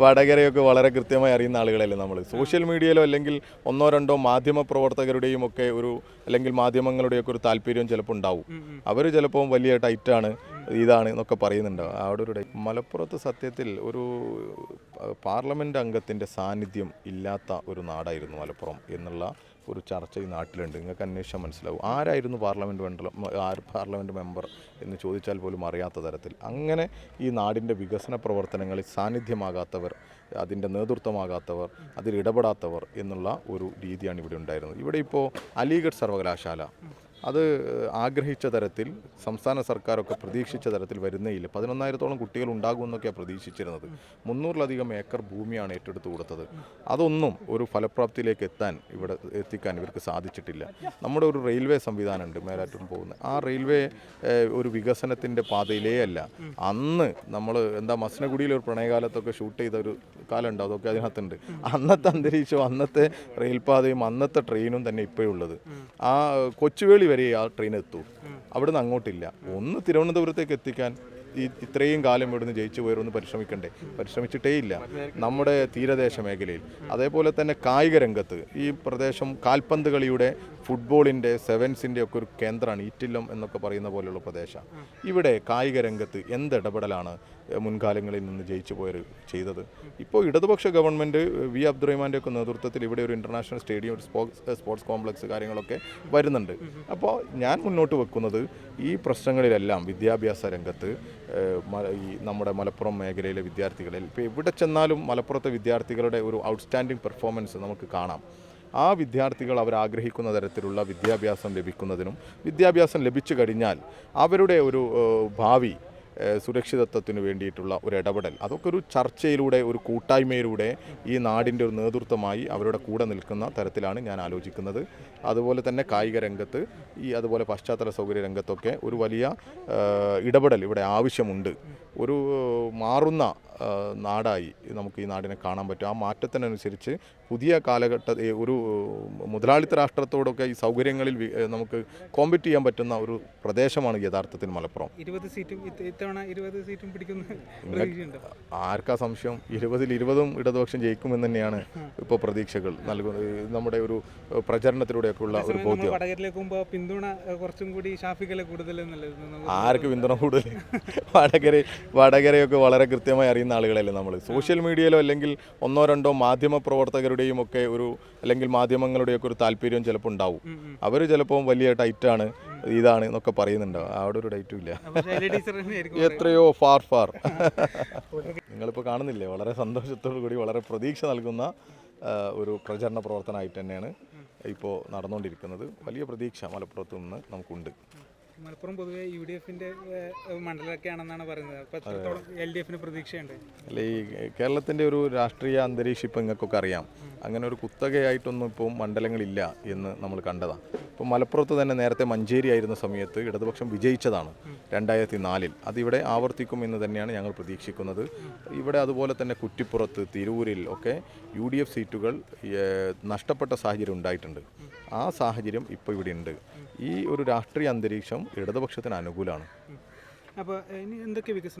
വടകരയൊക്കെ വളരെ കൃത്യമായി അറിയുന്ന ആളുകളല്ലേ നമ്മൾ സോഷ്യൽ മീഡിയയിലോ അല്ലെങ്കിൽ ഒന്നോ രണ്ടോ മാധ്യമ പ്രവർത്തകരുടെയും ഒക്കെ ഒരു അല്ലെങ്കിൽ മാധ്യമങ്ങളുടെയൊക്കെ ഒരു താല്പര്യം ചിലപ്പോൾ ഉണ്ടാവും. അവർ ചിലപ്പോൾ വലിയ ടൈറ്റാണ്. ഇതാണ് എന്നൊക്കെ പറയുന്നുണ്ട്. അവിടെ ഒരു മലപ്പുറത്ത് സത്യത്തിൽ ഒരു പാർലമെന്റ് അംഗത്തിന്റെ സാന്നിധ്യം ഇല്ലാത്ത ഒരു നാടായിരുന്നു മലപ്പുറം എന്നുള്ള ഒരു ചർച്ച ഈ നാട്ടിലുണ്ട്. നിങ്ങൾക്ക് അന്വേഷിച്ചാൽ മനസ്സിലാവും. ആരായിരുന്നു പാർലമെന്റ് മെമ്പർ ആര് പാർലമെന്റ് മെമ്പർ എന്ന് ചോദിച്ചാൽ പോലും അറിയാത്ത തരത്തിൽ. അങ്ങനെ ഈ നാടിന്റെ വികസന പ്രവർത്തനങ്ങളിൽ സാന്നിധ്യമാകാത്തവർ അതിന്റെ നേതൃത്വമാകാത്തവർ അതിൽ ഇടപെടാത്തവർ എന്നുള്ള ഒരു രീതിയാണ് ഇവിടെ ഉണ്ടായിരുന്നത്. ഇവിടെ ഇപ്പോൾ അലിഗഡ് സർവകലാശാല അത് ആഗ്രഹിച്ച തരത്തിൽ സംസ്ഥാന സർക്കാരൊക്കെ പ്രതീക്ഷിച്ച തരത്തിൽ വരുന്നേയില്ല. പതിനൊന്നായിരത്തോളം കുട്ടികൾ ഉണ്ടാകുമെന്നൊക്കെയാണ് പ്രതീക്ഷിച്ചിരുന്നത്. മുന്നൂറിലധികം ഏക്കർ ഭൂമിയാണ് ഏറ്റെടുത്ത് കൊടുത്തത്. അതൊന്നും ഒരു ഫലപ്രാപ്തിയിലേക്ക് എത്താൻ ഇവിടെ എത്തിക്കാൻ ഇവർക്ക് സാധിച്ചിട്ടില്ല. നമ്മുടെ ഒരു റെയിൽവേ സംവിധാനമുണ്ട് മേലാറ്റൂർ പോകുന്നത് ആ റെയിൽവേ ഒരു വികസനത്തിന്റെ പാതയിലേ അല്ല. അന്ന് നമ്മൾ എന്താ മസനഗുഡിയിൽ ഒരു പ്രണയകാലത്തൊക്കെ ഷൂട്ട് ചെയ്ത ഒരു കാലമുണ്ട് അതൊക്കെ അതിനകത്തുണ്ട്. അന്നത്തെ അന്തരീക്ഷവും അന്നത്തെ റെയിൽപാതയും അന്നത്തെ ട്രെയിനും തന്നെ ഇപ്പോഴും ഉള്ളത്. ആ കൊച്ചുവേളി വരെ ആ ട്രെയിൻ എത്തൂ. അവിടുന്ന് അങ്ങോട്ടില്ല. ഒന്ന് തിരുവനന്തപുരത്തേക്ക് എത്തിക്കാൻ ഇത്രയും കാലം ഇവിടുന്ന് ജയിച്ചു പോയവരൊന്ന് പരിശ്രമിക്കണ്ടേ? പരിശ്രമിച്ചിട്ടേ ഇല്ല. നമ്മുടെ തീരദേശ മേഖലയിൽ. അതേപോലെ തന്നെ കായിക രംഗത്ത് ഈ പ്രദേശം കാൽപന്ത് കളിയുടെ ഫുട്ബോളിന്റെ സെവൻസിന്റെ ഒക്കെ ഒരു കേന്ദ്രമാണ് ഈറ്റില്ലം എന്നൊക്കെ പറയുന്ന പോലെയുള്ള പ്രദേശം. ഇവിടെ കായിക രംഗത്ത് എന്ത് ഇടപെടലാണ് മുൻകാലങ്ങളിൽ നിന്ന് ജയിച്ചു പോയവർ ചെയ്തത്? ഇപ്പോൾ ഇടതുപക്ഷ ഗവൺമെന്റ് വി. അബ്ദുറഹ്മാന്റെ ഒക്കെ നേതൃത്വത്തിൽ ഇവിടെ ഒരു international stadium sports sports complex കാര്യങ്ങളൊക്കെ വരുന്നുണ്ട്. അപ്പോൾ ഞാൻ മുന്നോട്ട് വെക്കുന്നത് ഈ പ്രശ്നങ്ങളിലെല്ലാം വിദ്യാഭ്യാസ രംഗത്ത് ഈ നമ്മുടെ മലപ്പുറം മേഖലയിലെ വിദ്യാർത്ഥികളിൽ ഇപ്പോൾ എവിടെ ചെന്നാലും മലപ്പുറത്തെ വിദ്യാർത്ഥികളുടെ ഒരു ഔട്ട്സ്റ്റാൻഡിംഗ് പെർഫോമൻസ് നമുക്ക് കാണാം. ആ വിദ്യാർത്ഥികൾ അവർ ആഗ്രഹിക്കുന്ന തരത്തിലുള്ള വിദ്യാഭ്യാസം ലഭിക്കുന്നതിനും വിദ്യാഭ്യാസം ലഭിച്ചു കഴിഞ്ഞാൽ അവരുടെ ഒരു ഭാവി സുരക്ഷിതത്വത്തിന് വേണ്ടിയിട്ടുള്ള ഒരു ഇടപെടൽ. അതൊക്കെ ഒരു ചർച്ചയിലൂടെ ഒരു കൂട്ടായ്മയിലൂടെ ഈ നാടിന്റെ ഒരു നേതൃത്വമായി അവരുടെ കൂടെ നിൽക്കുന്ന തരത്തിലാണ് ഞാൻ ആലോചിക്കുന്നത്. അതുപോലെ തന്നെ കായിക രംഗത്ത് ഈ അതുപോലെ പശ്ചാത്തല സൗകര്യ രംഗത്തൊക്കെ ഒരു വലിയ ഇടപെടൽ ഇവിടെ ആവശ്യമുണ്ട്. ഒരു മാറുന്ന നാടായി നമുക്ക് ഈ നാടിനെ കാണാൻ പറ്റും. ആ മാറ്റത്തിനനുസരിച്ച് പുതിയ കാലഘട്ട ഒരു മുതലാളിത്ത രാഷ്ട്രത്തോടൊക്കെ ഈ സൗകര്യങ്ങളിൽ നമുക്ക് കോമ്പറ്റ് ചെയ്യാൻ പറ്റുന്ന ഒരു പ്രദേശമാണ് യഥാർത്ഥത്തിൽ മലപ്പുറം. ഇരുപത് സീറ്റും ഇത് ഇത്തവണ ഇരുപത് സീറ്റും പിടിക്കുന്ന ആർക്കാ സംശയം? ഇരുപതിൽ ഇരുപതും ഇടതുപക്ഷം ജയിക്കുമെന്ന് തന്നെയാണ് ഇപ്പോൾ പ്രതീക്ഷകൾ. നൽകുന്നത് നമ്മുടെ ഒരു പ്രചരണത്തിലൂടെയൊക്കെയുള്ള ഒരു ബോധ്യം. പിന്തുണ കുറച്ചും കൂടി ഷാഫിക്കലെ കൂടുതൽ ആർക്ക് പിന്തുണ കൂടുതൽ വടകര വടകരയൊക്കെ വളരെ കൃത്യമായി അറിയുന്ന ആളുകളല്ലേ നമ്മൾ സോഷ്യൽ മീഡിയയിലോ അല്ലെങ്കിൽ ഒന്നോ രണ്ടോ മാധ്യമ പ്രവർത്തകരുടെയും ഒക്കെ ഒരു അല്ലെങ്കിൽ മാധ്യമങ്ങളുടെയൊക്കെ ഒരു താല്പര്യം ചിലപ്പോൾ ഉണ്ടാവും. അവർ ചിലപ്പോൾ വലിയ ടൈറ്റാണ് ഇതാണ് എന്നൊക്കെ പറയുന്നുണ്ടോ. അവിടെ ഒരു ടൈറ്റും ഇല്ല. എത്രയോ ഫാർ ഫാർ. നിങ്ങളിപ്പോൾ കാണുന്നില്ലേ? വളരെ സന്തോഷത്തോടു കൂടി വളരെ പ്രതീക്ഷ നൽകുന്ന ഒരു പ്രചരണ പ്രവർത്തനമായിട്ട് തന്നെയാണ് ഇപ്പോൾ നടന്നുകൊണ്ടിരിക്കുന്നത് വലിയ പ്രതീക്ഷ മലപ്പുറത്തു നിന്ന് നമുക്കുണ്ട്. മലപ്പുറം പൊതുവെ യു ഡി എഫിന്റെ മണ്ഡലമൊക്കെയാണെന്നാണ് പറയുന്നത്. അപ്പോൾ എത്രത്തോളം എൽ ഡി എഫിന് പ്രതീക്ഷയുണ്ട്? അല്ല ഈ കേരളത്തിന്റെ ഒരു രാഷ്ട്രീയ അന്തരീക്ഷം ഇപ്പം നിങ്ങൾക്കൊക്കെ അറിയാം. അങ്ങനെ ഒരു കുത്തകയായിട്ടൊന്നും ഇപ്പോൾ മണ്ഡലങ്ങളില്ല എന്ന് നമ്മൾ കണ്ടതാണ് ഇപ്പോൾ മലപ്പുറത്ത് തന്നെ നേരത്തെ മഞ്ചേരി ആയിരുന്ന സമയത്ത് ഇടതുപക്ഷം വിജയിച്ചതാണ് രണ്ടായിരത്തി നാലിൽ അതിവിടെ ആവർത്തിക്കും എന്ന് തന്നെയാണ് ഞങ്ങൾ പ്രതീക്ഷിക്കുന്നത്. ഇവിടെ അതുപോലെ തന്നെ കുറ്റിപ്പുറത്ത് തിരൂരിൽ ഒക്കെ യു ഡി എഫ് സീറ്റുകൾ നഷ്ടപ്പെട്ട സാഹചര്യം ഉണ്ടായിട്ടുണ്ട്. ആ സാഹചര്യം ഇപ്പോൾ ഇവിടെ ഉണ്ട്. ഈ ഒരു രാഷ്ട്രീയ അന്തരീക്ഷം ഇടതുപക്ഷത്തിന് അനുകൂലമാണ്. അപ്പോൾ ഇനി എന്തൊക്കെ വികസനം